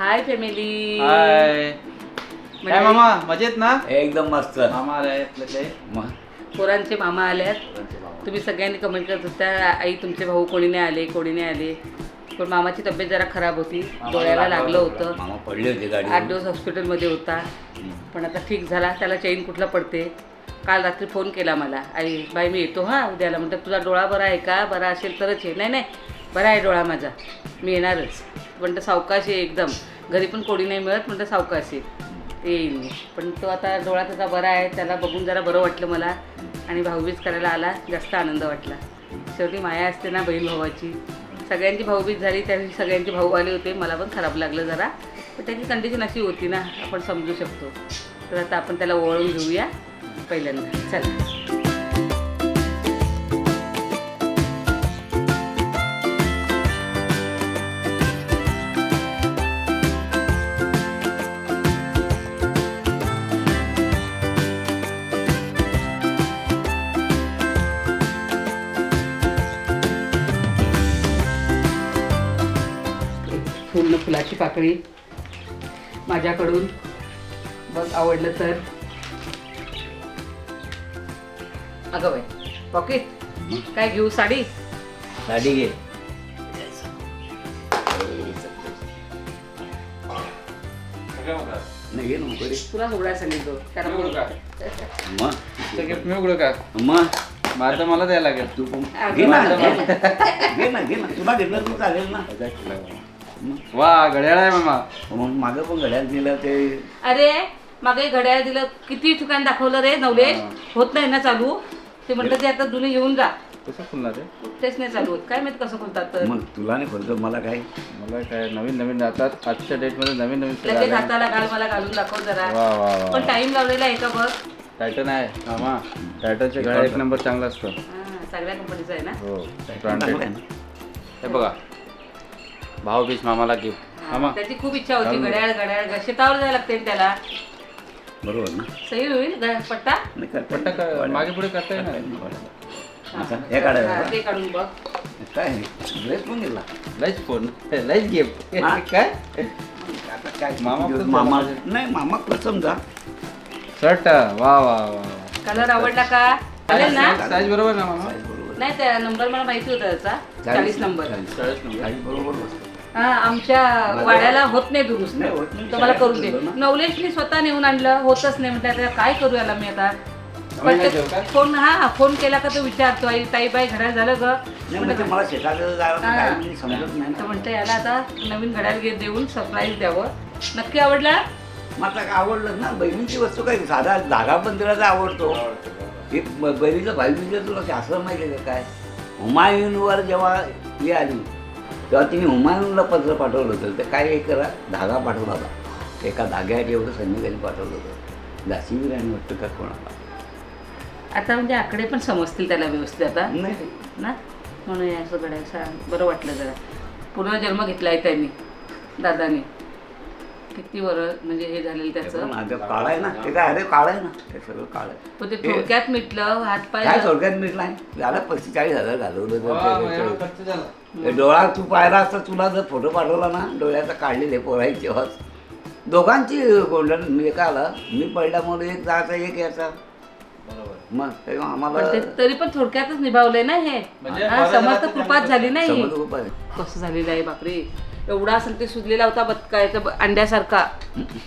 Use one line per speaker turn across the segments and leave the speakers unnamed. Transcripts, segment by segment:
Hi family
हाय काय मामा मजेत ना?
एकदम मस्त
मामा आले आपले ते
मग
पोरांचे मामा आल्यात तुम्ही सगळ्यांनी कमेंट करत होत्या आई तुमचे भाऊ कोणी नाही आले कोणी नाही आले. पण मामाची तब्येत जरा खराब होती. डोळ्याला
लागलं होतं.
होतं.
मामा पडले होते गाडी
आठ दिवस हॉस्पिटलमध्ये होता. पण आता ठीक झाला. त्याला चैन कुठला पडते? काल रात्री फोन केला मला. आई बाई मी येतो हां उद्याला. म्हणतात तुझा डोळा बरा आहे का? बरा असेल तरच ये. नाही नाही बरा आहे डोळा माझा. मी येणारच. म्हणतं सावकाश आहे एकदम. घरी पण कोणी नाही मिळत म्हणतं सावकाश आहे. येईल मी. पण तो आता डोळा त्याचा बरा आहे. त्याला बघून जरा बरं वाटलं मला. आणि भाऊबीज करायला आला. जास्त आनंद वाटला. शेवटी माया असते ना बहीण भावाची. सगळ्यांची भाऊबीज झाली त्या सगळ्यांचे भाऊ आले होते. मला पण खराब लागलं जरा. पण त्याची कंडिशन अशी होती ना आपण समजू शकतो. तर आता आपण त्याला ओळून घेऊया पहिल्यांदा. चला. पूर्ण फुलाची पाकळी माझ्याकडून. बघ आवडलं तर. अगं बाई पॉकेट? काय घेऊ? साडी?
गाडी घे. नाही घे नको रे.
तुला उघडायला सांगितलं कारण
उघडू का?
मग
गिफ्ट मी उघडू का?
मग
मला तर मला द्यायला लागेल.
तू पण.
अगं
घे ना. घे ना. घे ना. तुला घेतलं तू चालेल ना.
वा घड्याळ आहे मामा.
मग मागं पण घड्याळ दिलं ते.
अरे मागे घड्याळ दिलं किती ठिकाण दाखवलं रे नवले. होत नाही ना चालू. ते म्हणतात ते आता जुने घेऊन जा.
कसं खुलणार आहे
तेच नाही चालू होत. काय माहीत कसं बोलतात तर.
मग तुला नाही खोलतो मला काय?
मला काय नवीन नवीन आता आजच्या डेटमध्ये नवीन नवीन सेल
लगेच
आले
हाताला घाल मला घालून दाखव जरा.
वा वा वा
पण टाइम लावलेला आहे का बघ
टायटन आहे. मामा. टायटनचे घड्याळ एक नंबर चांगला असतो.
हा, सगळ्या कंपनीचा आहे ना?
हो
चांगलं आहे
ब्रँडेड
ना?
हे बघा. भाऊबीज मामाला गिफ्ट
हा,
मामा.
त्याची खूप इच्छा होती. घड्याळ घड्याळ शेतावर जायला लागते ना त्याला.
बरोबर ना?
सही होईल पट्टा?
नाही करता
पट्टा का- मागे पुढे करता येणार
हा.
आता हे
हा? ते काढून बघ.
काय ड्रेस पण गेला
लईच फोन. लईच गिफ्ट
हा?
काय?
आता काय
मामा पण
मामा नाही मामा कसम जा.
शर्ट वा वा वा
कलर आवडला का? चालेल ना?
साईज बरोबर ना मामा?
बरोबर.
नाही त्या नंबर मला माहिती होता त्याचा. चाळीस नंबर
चाळीस.
चाळीस नंबर
चाळीस बरोबर बसतो.
हा आमच्या वाड्याला होत नाही दुरुस्त.
नाही, होत. नाही.
तो मला करून दे.
शाळेत दिलं
नवलेशनी स्वतः नेऊन आणलं होतच नाही. म्हटलं आता काय करू याला मी आता?
आम्ही नाही?
फोन हा फोन केला का तो विचारतो आई ताई बाई घड्याळ झालं ग.
नाही म्हणजे मला शेताकडे जायला
हा.
काय म्हणजे समजत नाही
तर
ना
म्हणतं याला आता नवीन घड्याळ घेत देऊन सरप्राईज द्यावं. नक्की आवडला?
आता काय आवडलं ना बहिणीची वस्तू काय साधा धागा तर आवडतो. ब- बहिणीचं भाई म्हणजे तुला शास्त्र माहिती आहे का काय? हुमायूनवर जेव्हा ही आली तेव्हा तिने हुमायूनला पत्र पाठवलं होतं. तर काय करा धागा पाठवला होता. एका धाग्यात एवढं सैनिकांनी पाठवलं होतं. झाशीवीर आणि वाटतं का कोणाला?
आता म्हणजे आकडे पण समजतील त्याला व्यवस्थित आता?
नाही.
ना? म्हणून हे असं घड्याळ सांग बरं वाटलं जरा. पुनर्जन्म घेतलाय त्यांनी दादाने. किती वर म्हणजे हे झालेलं त्याचं?
आता काळं आहे ना ते काय अरे काळं आहे ना ते सगळं काळं आहे.
पण ते थोडक्यात मिटलं हात पाय
काय थोडक्यात मिळत नाही झालं पस्तीस चाळीस हजार घालवलं डोळा तू पाहिला असता तुला जर फोटो पाठवला ना डोळ्याचा काढलेले पोरायचे हस दोघांची गोंधळ मी एका आला मी पडल्यामुळे एक जायचा एक याचा
बरोबर.
मग तेव्हा
पण
आम्हाला
ते तरी पण थोडक्यातच निभावलंय ना हे.
म्हणजे
हा, समर्थ
झालं ते
कृपात झाली नाही.
समज आहे.
कसं झालेलं आहे बापरे. एवढा असेल ते सुजलेला होता बदकायचा ब- अंड्यासारखा.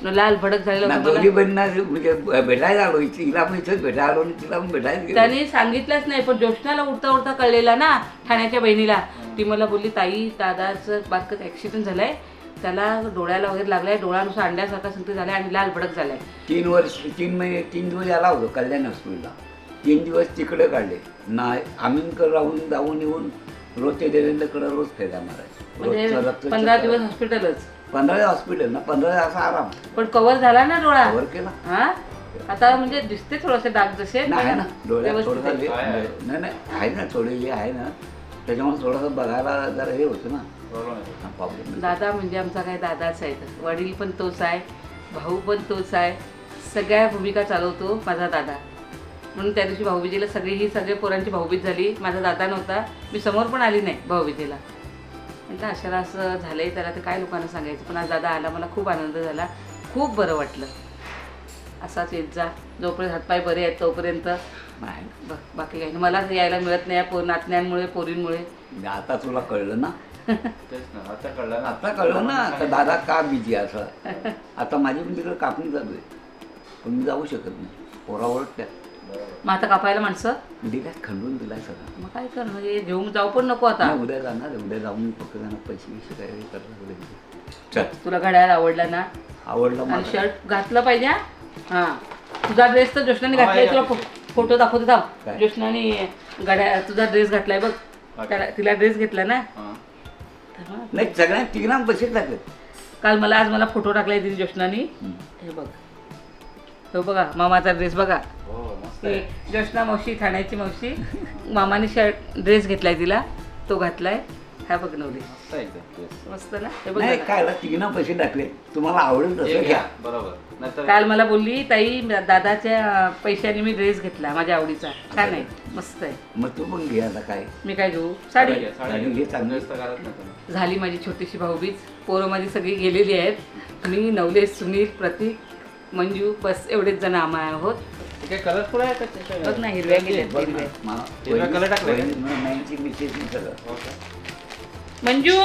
लाल भडक झालेला होता
म्हणजे भेटायला आलो इथे हिला पण इथेच भेटायला आलो आणि तिला पण भेटायला गेलो.
त्याने सांगितलंच नाही पण ज्योष्णाला उडता उडता कळलेला ना ठाण्याच्या बहिणीला. ती मला बोलली ताई दादाचं बारकत ऍक्सिडेंट झालंय. त्याला डोळ्याला वगैरे लागलाय डोळ्यानुसार अंड्यासारखा संगती झालाय आणि लाल भडक झालाय.
तीन वर्ष तीन महिने तीन दिवस याला होतो कल्याण हॉस्पिटलला. तीन दिवस तिकडे काढले. ना आमीनकर राहून जाऊन येऊन रोज ते देवेंद्रकडे रोज फेऱ्या मारायचे.
म्हणजे
रोजचं रक्त
पंधरा दिवस. हॉस्पिटलच
पंधरा हॉस्पिटल ना पंधरा असा आराम.
पण कव्हर झाला ना डोळा?
कव्हर केला.
हा? आता म्हणजे दिसते थोडसे डाग जसे
नाही आहे ना. डोळ्यात
व्यवस्थित
थोडासा
आहे.
ले-. नाही नाही आहे ना थोडे आहे ना. त्याच्यामुळे थोडंसं बघायला जरा हे होतं ना.
दादा म्हणजे आमचा काय दादाच आहे. वडील पण तोच आहे भाऊ पण तोच आहे. सगळ्या भूमिका चालवतो माझा दादा. म्हणून त्या दिवशी भाऊबीजेला सगळी ही सगळे पोरांची भाऊबीज झाली. माझा दादा नव्हता. मी समोर पण आली नाही भाऊबीजेला. म्हटलं अशाला असं झालंय त्याला ते काय लोकांना सांगायचं? पण आज दादा आला मला खूप आनंद झाला. खूप बरं वाटलं. असाच येत जा. जोपर्यंत हातपाय बरे आहेत तोपर्यंत. ब- बाकी काही नाही. मला यायला मिळत नाही या नातन्यांमुळे पोरींमुळे.
म्हणजे आता तुला कळलं ना?
तेच ना आता कळलं ना.
आता कळलं ना? आता दादा का बिझी असं? आता माझी पण तिकडे कापणी चालू आहे. पण मी जाऊ शकत नाही. पोरा ओळखत्या
बरोबर
मग आता कापायला माणसं?
काय खंडून दिलाय सगळं.
मग काय कर म्हणजे घेऊन जाऊ पण नको आता.
नाही, उद्या जाणार. उद्या जाऊन फक्त जाणार पैसे बिशे काय करणार चल.
तुला घड्याळ आवडला ना?
आवडलं
आणि
मला
शर्ट घातलं पाहिजे हा? हा. तुझा ड्रेस तर
हा,
घातलाय. तुला फो- फोटो दाखवते थांब.
काय?
ज्योष्णाने गड्या तुझा ड्रेस घातलाय बघ. त्याला तिला ड्रेस घेतला ना?
हां.
तर मग
नाही सगळ्या तिघांना पैसे टाकले.
काल मला आज मला फोटो टाकलाय तिने ज्योष्णाने हे बघ. हो बघा मामाचा ड्रेस बघा.
हो. आहे
ज्योष्णा मावशी ठाण्याची मावशी मामाने शर्ट ड्रेस घेतलाय तिला तो घातलाय. हा बघ नवरी.
मस्त
ना? हे बघ
नाही
जरा.
काय तिघांना पैसे टाकले. तुम्हाला आवडेल तसं घ्या.
बरोबर. नाहीतर
काल मला बोलली ताई दादाच्या पैशाने मी ड्रेस घेतला माझ्या आवडीचा. छान आहे. मस्त आहे.
मग तू पण घे आता काय.
मी काय घेऊ?
साडी. घ्या.
चांगली.
घालत नाही तुम्ही.
झाली माझी छोटीशी भाऊबीज. पोरं माझी सगळी गेलेली आहेत. मी नवलेश सुनील प्रतीक मंजू बस एवढेच जण आम्हा आहोत.
काय कलरफुल आहे? का ते काय?
बघ ना हिरव्या.
हिरवा color टाकलाय का? हो का?
मंजू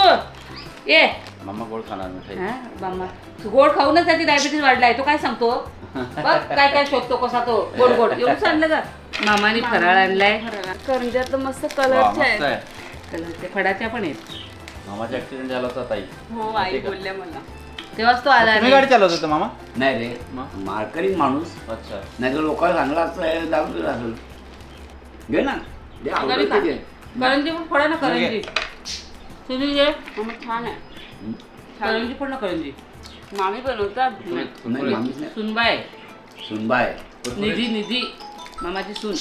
ये.
मामा गोड खाणार मिठाई.
हा बाम्मा तू गोड खाऊनच त्याची डायबिटीस वाढलाय. तो काय सांगतो? बघ काय काय शोधतो कसा तो. गोड गोड. एवढं आणलं का मामाने फराळ आणलाय.
करंज्यात मस्त
वा,
कलरचे
मस्त
आहेत.
आहे.
कलरच्या फडाच्या पण आहेत.
मामाचा ऍक्सिडेंट झाला होता ताई.
हो आई बोलल्या मला.
तेव्हाच तो आला
तुम्ही. गाडी चालवत होता मामा?
नाही रे
मग?
माळकरी माणूस.
अच्छा.
नाही तर लोकांना चांगला असतं दारू दिला असेल. घे ना. आवडेल? ते.
करंजी पण फडा ना करंजी.
मग छान आहे?
करंजी पण ना करंजी.
मामी बनवतात.
नाही मामीच नाही.
सुनबाय
सुनबाय
निधी निधी. मामाची सून.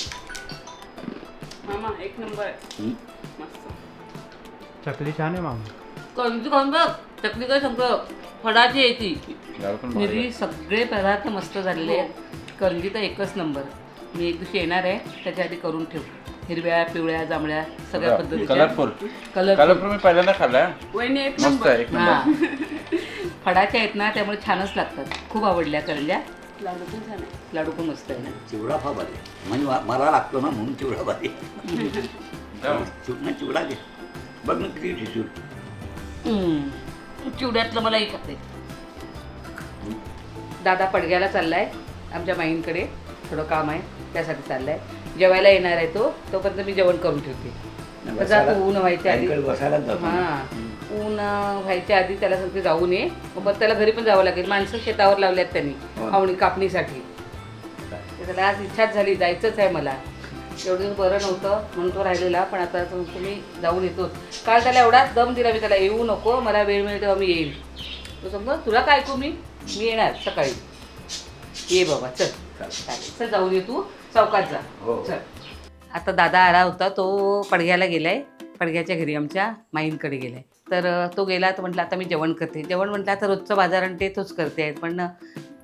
मामा एक नंबर. आहे
हं?
मस्त.
चकली छान आहे मामा.
करंजी खाऊन बघ. चकली
गाडी पण भारी
निधी सगळे पदार्थ मस्त झालेले आहेत. करंजी तर एकच नंबर. मी एक दिवशी येणार आहे त्याच्या आधी करून ठेव. हिरव्या पिवळ्या जांभळ्या सगळ्या
आहे.
पद्धतीच्या.
कलरफुल
कलर
कलरफुल मी पहिल्यांदा
एक
मस्त
नंबर.
आहे एक
हा.
नंबर
फडाच्या आहेत ना त्यामुळे छानच लागतात. खूप आवडल्या करंज्या.
लाडू पण छान आहे.
लाडू पण मस्त आहे ना.
चिवडा फार भारी म्हणजे मला लागतो ना म्हणून चिवडा भारी
जाऊ.
चिव- नाही, चिवडा घे. बघ ना किती.
चिवड्यातलं मला एक आहे दादा पडग्याला चाललाय आमच्या माईंकडे थोडं काम आहे त्यासाठी चाललाय. जेवायला येणार आहे तो तोपर्यंत मी जेवण करून ठेवते. आता जा तू ऊन व्हायच्या आधी
जातो.
हा ऊन व्हायच्या आधी त्याला सांगते जाऊन ये मग त्याला घरी पण जावं लागेल. माणसं शेतावर लावल्यात त्यांनी
हो.
आवणी कापणीसाठी. त्याला आज इच्छाच झाली जायचंच आहे मला. एवढं बरं नव्हतं म्हणून तो राहिलेला पण आता तो म्हणतो मी जाऊन येतोच. काल त्याला एवढाच दम दिला मी त्याला येऊ नको मला वेळ मिळेल तेव्हा मी येईल. तो समजा तुला काय ऐकू मी? मी येणार सकाळी. ये बाबा चल. चालेल. चल जाऊन ये तू. चौकात जा.
हो.
चल. आता दादा आला होता तो पडग्याला गेलाय. पडग्याच्या घरी आमच्या माईंकडे गेलाय. तर तो गेला तर म्हटलं आता मी जेवण करते. जेवण म्हटलं आता रोजचं बाजार आणि ते तोच करते. आहेत पण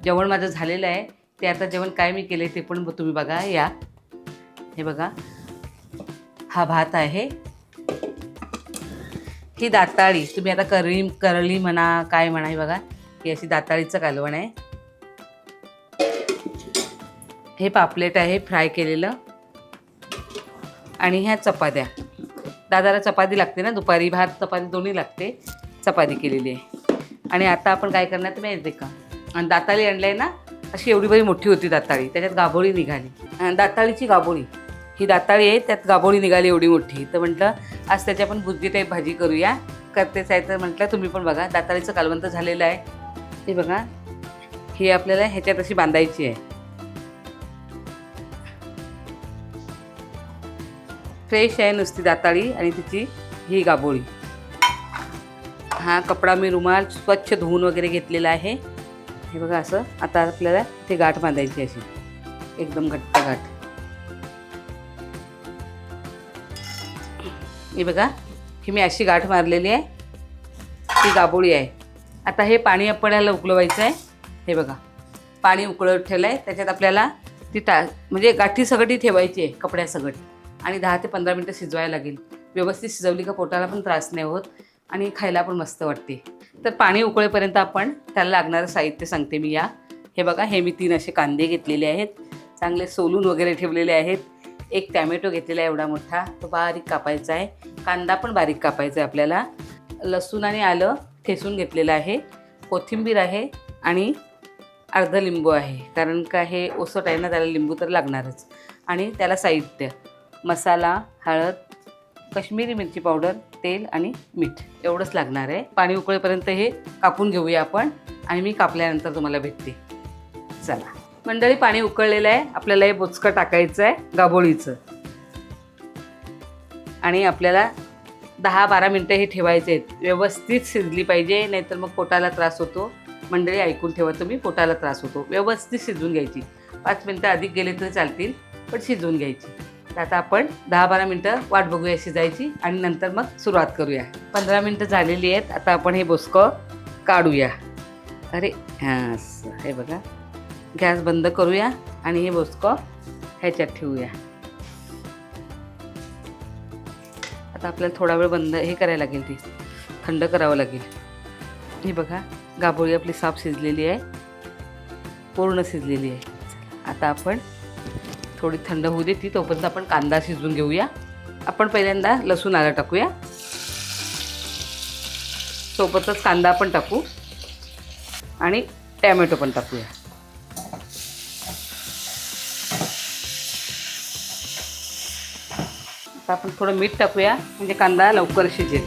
जेवण माझं झालेलं आहे. ते आता जेवण काय मी केले ते पण तुम्ही बघा या. हे बघा. हा भात आहे. ही दाताळी तुम्ही आता करळी करळी म्हणा काय म्हणा हे बघा. ही अशी दाताळीचं कालवण आहे. हे पापलेट आहे फ्राय केलेलं. आणि ह्या चपात्या. दादाला चपाती लागते ना दुपारी भात चपाती दोन्ही लागते. चपाती केलेली आहे. आणि आता आपण काय करणार तुम्ही माहिती का? आणि दाताळी आणलं आहे ना अशी एवढी बरी मोठी होती दाताळी त्याच्यात गाभोळी निघाली. दाताळीची गाभोळी. ही दाताळी आहे त्यात गाभोळी निघाली एवढी मोठी. तर म्हटलं आज त्याची आपण बुद्धी टाईप भाजी करूया. करतेच आहे तर म्हटलं तुम्ही पण बघा दाताळीचं कालवंत झालेलं आहे. हे बघा ही आपल्याला ह्याच्यात अशी बांधायची आहे. फ्रेश आहे नुसती दाताळी आणि तिची ही गाबोळी हा कपडा मी रुमाल स्वच्छ धुवून वगैरे घेतलेला आहे. हे बघा असं आता आपल्याला ते गाठ बांधायची अशी. एकदम घट्ट गाठ हे बघा ही मी अशी गाठ मारलेली आहे. ती गाबोळी आहे. आता हे पाणी आपल्याला उकळवायचं आहे हे बघा पाणी उकळत ठेवलं आहे त्याच्यात आपल्याला ती टा म्हणजे गाठी सगटी ठेवायची आहे कपड्यासगट आणि दहा ते पंधरा मिनटं शिजवायला लागेल. व्यवस्थित शिजवली का पोटाला पण त्रास नाही होत आणि खायला पण मस्त वाटते. तर पाणी उकळेपर्यंत आपण त्याला लागणारं साहित्य सांगते मी या. हे बघा हे मी तीन असे कांदे घेतलेले आहेत. चांगले सोलून वगैरे ठेवलेले आहेत. एक टॅमॅटो घेतलेला आहे एवढा मोठा तो बारीक कापायचा आहे. कांदा पण बारीक कापायचा आहे आपल्याला. लसूण आणि आलं ठेसून घेतलेलं आहे. कोथिंबीर आहे आणि अर्ध लिंबू आहे. कारण का हे ओसट आहे ना त्याला लिंबू तर लागणारच. आणि त्याला साहित्य मसाला हळद कश्मीरी मिरची पावडर तेल आणि मीठ एवढंच लागणार आहे. पाणी उकळेपर्यंत हे कापून घेऊया आपण आणि मी कापल्यानंतर तुम्हाला भेटते. चला. मंडळी पाणी उकळलेलं आहे. आपल्याला हे बोचकं टाकायचं आहे गाबोळीचं आणि आपल्याला दहा बारा मिनटं हे ठेवायचे आहेत. व्यवस्थित शिजली पाहिजे नाहीतर मग पोटाला त्रास होतो. मंडळी ऐकून ठेवा तुम्ही पोटाला त्रास होतो. व्यवस्थित शिजवून घ्यायची. पाच मिनटं अधिक गेले तरी चालतील पण शिजवून घ्यायची. तर आता आपण दहा बारा मिनटं वाट बघूया शिजायची आणि नंतर मग सुरुवात करूया. पंधरा मिनटं झालेली आहेत. आता आपण हे बोसकं काढूया. अरे हां हे बघा. गॅस बंद करूया आणि हे बोसकं ह्याच्यात ठेवूया. आता आपल्याला थोडा वेळ बंद हे करायला लागेल ती. थंड करावं लागेल. हे बघा गाभोळी आपली साफ शिजलेली आहे. पूर्ण शिजलेली आहे. आता आपण थोडी थंड होऊ दे ती तोपर्यंत आपण कांदा शिजवून घेऊया. आपण पहिल्यांदा लसूण आलं टाकूया. सोबतच कांदा पण टाकू. आणि टॅमॅटो पण टाकूया. आता आपण थोडं मीठ टाकूया. म्हणजे कांदा लवकर शिजेल.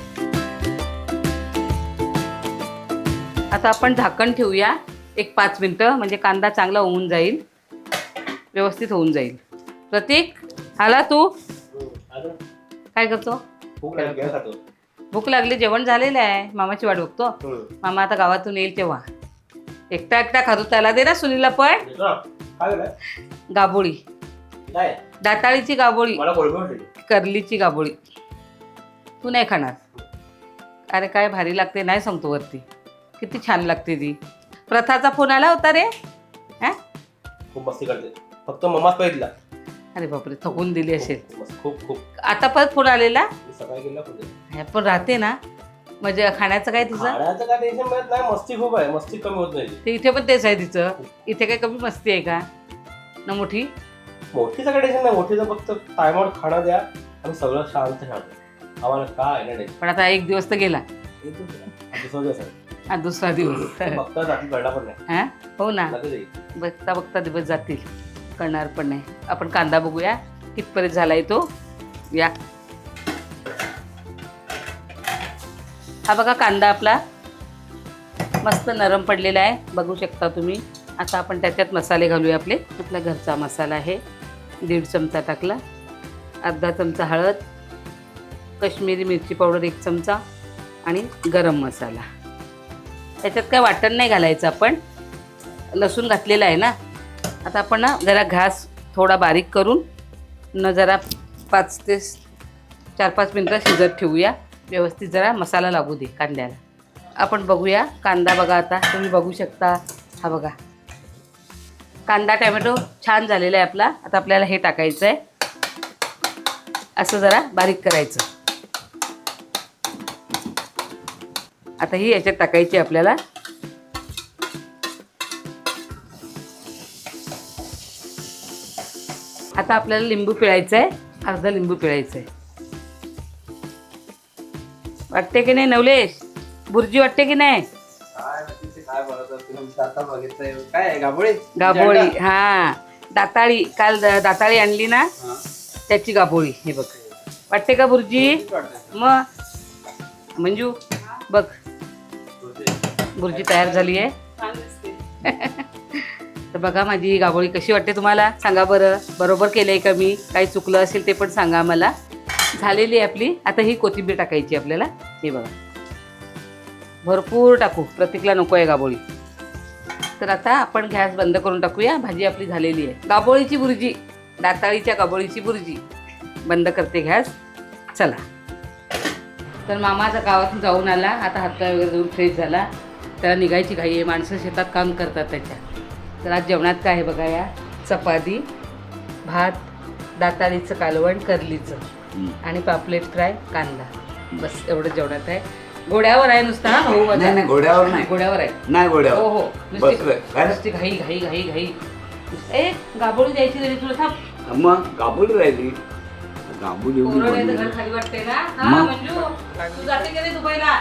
आता आपण झाकण ठेवूया. एक पाच मिनटं. म्हणजे कांदा चांगला होऊन जाईल. व्यवस्थित होऊन जाईल. प्रतीक आला तू? काय करतो? भूक लागली जेवण झालेलं आहे. मामाची वाट बघतो. मामा आता गावातून येईल तेव्हा. एकटा एकटा खातो त्याला. दे ना सुनीला पण. गाबोळी. दाताळीची गाबोळी. करलीची गाबोळी. तू नाही खाणार. अरे काय भारी लागते नाही सांगतो वरती. किती छान लागते ती. प्रथाचा फोन आला होता रे. हा?
खूप मस्ती करते. फक्त मम्माच पाहिजे
अरे बापरे थकून दिली असेल.
खूप खूप.
आता परत फोन आलेला?
मी सकाळी गेला कुठे
हे पण राहते ना. म्हणजे खाण्याचं काय तिचं?
खाण्याचं काय टेन्शन मिळत नाही. मस्ती खूप आहे. मस्ती कमी होत नाही
ते इथे पण तेच आहे तिचं. इथे काय कमी मस्ती आहे का? ना मोठी?
मोठीचं काय टेन्शन नाही मोठीचं फक्त टायमावर खाणं द्या आणि सगळं शांत राहतं आम्हाला काय नाही. टेन्शन
पण आता एक दिवस तर गेला.
दुसरं दिवस आहे
हा दुसरा दिवस.
फक्त रात्री कळला पण नाही.
हा? हो ना.
लगेच येईल.
बघता बघता दिवस जातील. करणार पण नाही. आपण कांदा बघूया. कितपर्यंत झालाय तो? या. हा बघा कांदा आपला. मस्त नरम पडलेला आहे. बघू शकता तुम्ही. आता आपण त्याच्यात मसाले घालूया आपले. आपला घरचा मसाला आहे. दीड चमचा टाकला. अर्धा चमचा हळद कश्मीरी मिरची पावडर एक चमचा आणि गरम मसाला. त्याच्यात काय वाटण नाही घालायचं आपण. लसूण घातलेला आहे ना. आता आपण ना जरा घास थोडा बारीक करून न जरा पाच ते चार पाच मिनटं शिजत ठेवूया. व्यवस्थित जरा मसाला लागू दे कांद्याला. आपण बघूया कांदा बघा आता. तुम्ही बघू शकता. हा बघा. कांदा टॅमॅटो छान झालेला आहे आपला. आता आपल्याला हे टाकायचं आहे असं जरा बारीक करायचं. आता ही याच्यात टाकायची आपल्याला. आता आपल्याला लिंबू पिळायचं आहे अर्धा लिंबू पिळायचं आहे वाटते की नाही नवलेश? बुर्जी वाटते की नाही?
काय गाभोळी?
गाभोळी हा. दाताळी काल दाताळी आणली ना
हा.
त्याची गाभोळी हे बघ. वाटते का बुर्जी?
वाटतंय?
मग मंजू बघ. बुर्जी. तयार झाली आहे. तर बघा माझी ही गाभोळी कशी वाटते तुम्हाला? सांगा बरं. बरोबर केलं आहे का मी? काही चुकलं असेल ते पण सांगा मला झालेली आहे आपली. आता ही कोथिंबीर टाकायची आपल्याला. हे बघा. भरपूर टाकू. प्रतीकला नको आहे गाभोळी तर आता आपण गॅस बंद करून टाकूया. भाजी आपली झालेली आहे. गाभोळीची बुर्जी. दाताळीच्या गाभोळीची बुर्जी. बंद करते गॅस. चला. तर मामा आता गावातून जाऊन आला. आता हातपाय वगैरे धुवून फ्रेश झाला. त्याला निघायची घाई आहे. माणसं शेतात काम करतात त्याच्या. तर आज जेवणात काय आहे बघा या. चपाती भात दाताळीचं कालवण करलीचं. आणि पापलेट फ्राय कांदा. बस एवढं जेवणात आहे. घोड्यावर आहे नुसता हा भाऊ.
नाही नाही घोड्यावर नाही.
घोड्यावर आहे.
नाही
हो
घोड्यावर.
हो
बसलोय
नुसती
काय?
नुसती घाई घाई घाई घाई. ए गाबोळी द्यायची तरी तुला थांब.
मग गाबुली राहिली. एवढी.
घर खाली वाटते ना? हा? मंजू तू जाते की दुबईला?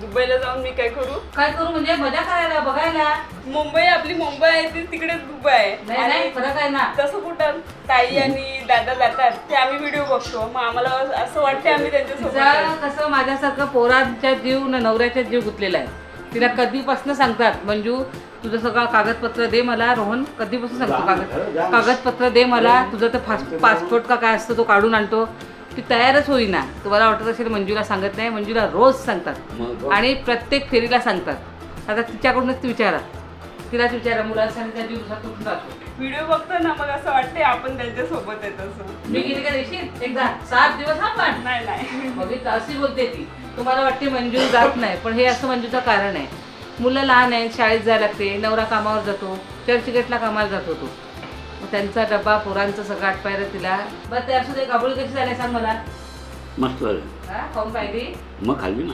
दुबईला जाऊन मी काय करू?
काय करू म्हणजे मजा करायला बघायला?
मुंबई आपली मुंबई आहे ती तिकडे दुबई आहे.
नाही नाही फरक आहे ना.
तसं कुठं? ताई आणि दादा जातात ते आम्ही व्हिडिओ बघतो. मग आम्हाला असं वाटतं आम्ही त्यांच्यासोबत
तिचा
आहे.
कसं माझ्यासारखं पोरांच्या जीव न नवऱ्याच्या जीव गुतलेला आहे. तिला कधीपासून सांगतात मंजू तुझं सगळं कागदपत्र दे मला रोहन कधीपासून सांगतो कागद. कागदपत्र दे मला तुझं तर फास पासपोर्ट का काय असतं तो काढून आणतो. ती तयारच होईना. तुम्हाला वाटत असेल मंजूला सांगत नाही मंजूला रोज सांगतात. आणि प्रत्येक फेरीला सांगतात. आता तिच्याकडूनच ती विचारा. तिलाच विचारा मुलांसाठी जीव तुझा तुटून जातो.
व्हिडिओ बघतो ना मग असं वाटते आपण त्यांच्यासोबत आहे तसं.
मी गेली का देशील एकदा. सात दिवस हा पण.
नाही नाही.
अशी बोलते ती. तुम्हाला वाटते मंजू जात नाही पण हे असं मंजूचं कारण आहे. मुलं लहान आहेत शाळेत जायला लागते नवरा कामावर जातो चर्चगेटला कामाला जातो तो. मग त्यांचा डब्बा पोरांचं सगळं आटपायला तिला. बरं ते असू दे गाबोळी कशी झाली सांग मला.
मस्त झालं.
हा खाऊन पाहिली?
मग खाल्ली ना.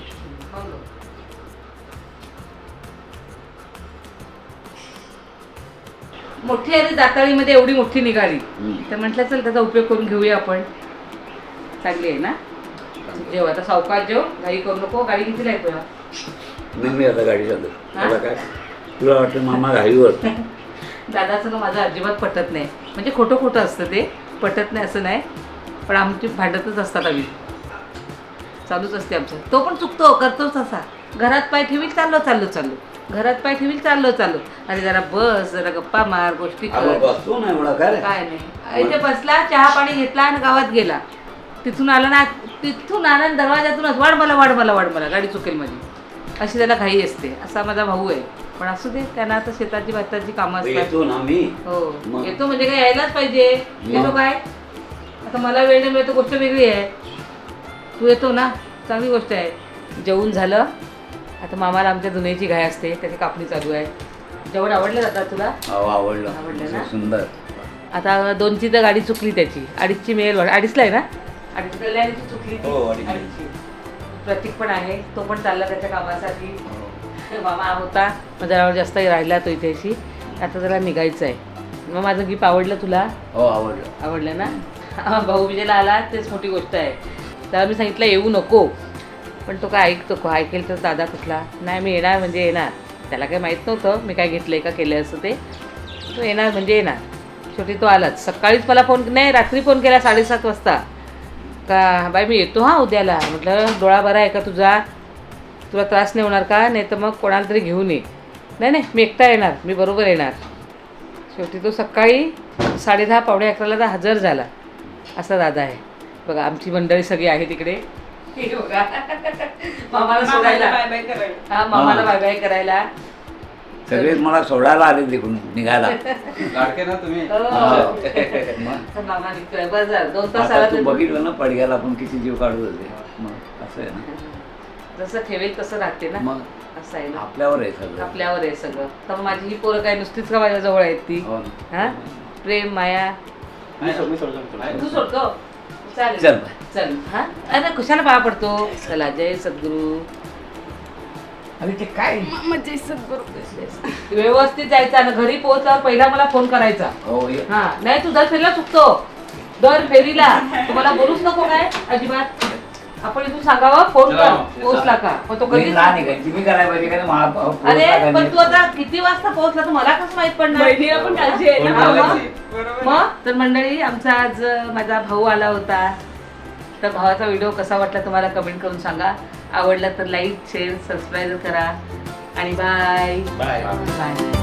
खाऊन बघ. मोठी आहे रे दाताळीमध्ये एवढी मोठी निघाली.
हम्म.
तर म्हटलं चल त्याचा उपयोग करून घेऊया आपण. चांगली आहे ना? जेव आता सावकाश जेव घाई करू नको गाडी कितीला आहे तुला?
नाही मी आता गाडी चालू
हा?
काय? तुला वाटतं मामा घाईवर.
दादाचं ना माझं अजिबात पटत नाही. म्हणजे खोटं खोटं असतं ते. पटत नाही असं नाही. पण आमची भांडतच असतात आम्ही. चालूच असते आमचं. तो पण चुकतो करतोच असा. घरात पाय ठेवील चाललो चाललो चाललो. घरात पाय ठेवील चाललो चाललो. अरे जरा बस जरा गप्पा मार गोष्टी कर.
काय
नाही. इथे बसला चहा पाणी घेतला आणि गावात गेला. तिथून आला ना तिथून आला दरवाजातूनच वाढ मला वाढ मला वाढ मला. गाडी चुकेल माझी. अशी त्याला घाई असते. असा माझा भाऊ आहे. पण असू दे त्यांना आता शेताची भाताची कामं असतात.
येतो ना मी.
हो.
मग?
येतो म्हणजे काय यायलाच पाहिजे. येतो
मग?
काय? आता मला वेळ नाही मिळतो गोष्ट वेगळी आहे. तू येतो ना. चांगली गोष्ट आहे. जेवून झालं. आता मामाला आमच्या दुनियेची घाय असते. त्याची कापणी चालू आहे. जेवण आवडलं जातात तुला?
अहो, आवडलं.
आवडलं ना?
सुंदर.
आता दोनची तर गाडी चुकली त्याची. अडीचची मेल अडीचला आहे ना? अडीच कल्याणची चुकली ती.
हो. अडीचची.
प्रतीक पण आहे. तो पण चालला त्याच्या कामासाठी. मामा होता. मग जरा जास्त राहिला तो इथेशी. आता जरा निघायचं आहे. मग माझं गीप आवडलं तुला?
हो आवडलं.
आवडलं ना? हा, भाऊ विजयला आला. तेच मोठी गोष्ट आहे. त्याला मी सांगितलं येऊ नको. पण तो काय ऐकतो का ऐकेल तर दादा कुठला? नाही मी येणार म्हणजे येणार. त्याला काही माहीत नव्हतं मी काय घेतलं का केलं असं ते. तो येणार म्हणजे येणार. शेवटी तो आलाच. सकाळीच मला फोन नाही रात्री फोन केला साडेसात वाजता. का? बाई मी येतो हां उद्याला. म्हटलं डोळा बरा आहे का तुझा? तुला त्रास नाही होणार का? नाही तर मग कोणाला तरी घेऊन ये. नाही नाही मी एकटा येणार. मी बरोबर येणार. शेवटी तो सकाळी साडेदहा पावणे अकराला तर हजर झाला. असा दादा आहे. बघा आमची मंडळी सगळी आहे तिकडे. हे बघा. मामाला सोडायला.
बाय बाय करायला.
हा मामाला. बाय बाय करायला.
सगळेच मला सोडायला आले तिकडून निघायला.
लाडके ना तुम्ही?
हो.
आता तू बघितलं ना पडग्याला पण किती जीव काढत होते. मग असं आहे ना.
जसं ठेवेल तसं राहते ना.
मग
असं आहे ना.
आपल्यावर आहे सगळं.
आपल्यावर आहे सगळं. तर मग माझी ही पोरं काय नुसतीच का माझ्या जवळ आहेत ती?
हो
हा? प्रेम माया.
मी सोड- मी सोडतो, मी सोडतो.
तू सोडतो? चालेल.
चल.
चल. हा? अरे कुशाला पाया पडतो. चला जय सद्गुरू.
अरे ते काय?
म्हणजे सद्गुरू
व्यवस्थित जायचं आणि घरी पोहोचल्यावर पहिला मला फोन करायचा.
हो ये.
हा नाही तू दर फेरीला चुकतो. दर फेरीला. तुम्हाला बोलूच नको काय? अजिबात. आपण इथून सांगावं फोन
चला,
कर.
चला.
पोहोचला का? मग तो
मी
कधीच
लहान आहे का? तुम्ही करायला पाहिजे का महा-
अरे
पोहोचला
पण
का
तू आता किती वाजता पोहोचला तर मला कसं माहीत पडणार?
बहिणीला पण काळजी आहे ना.
हा, मग?
भावाची. बरोबर.
मग? तर मंडळी आमचा आज माझा भाऊ आला होता. तर भावाचा व्हिडिओ कसा वाटला तुम्हाला कमेंट करून सांगा. आवडला तर लाईक शेअर सबस्क्राईब करा. आणि बाय
बाय
बाय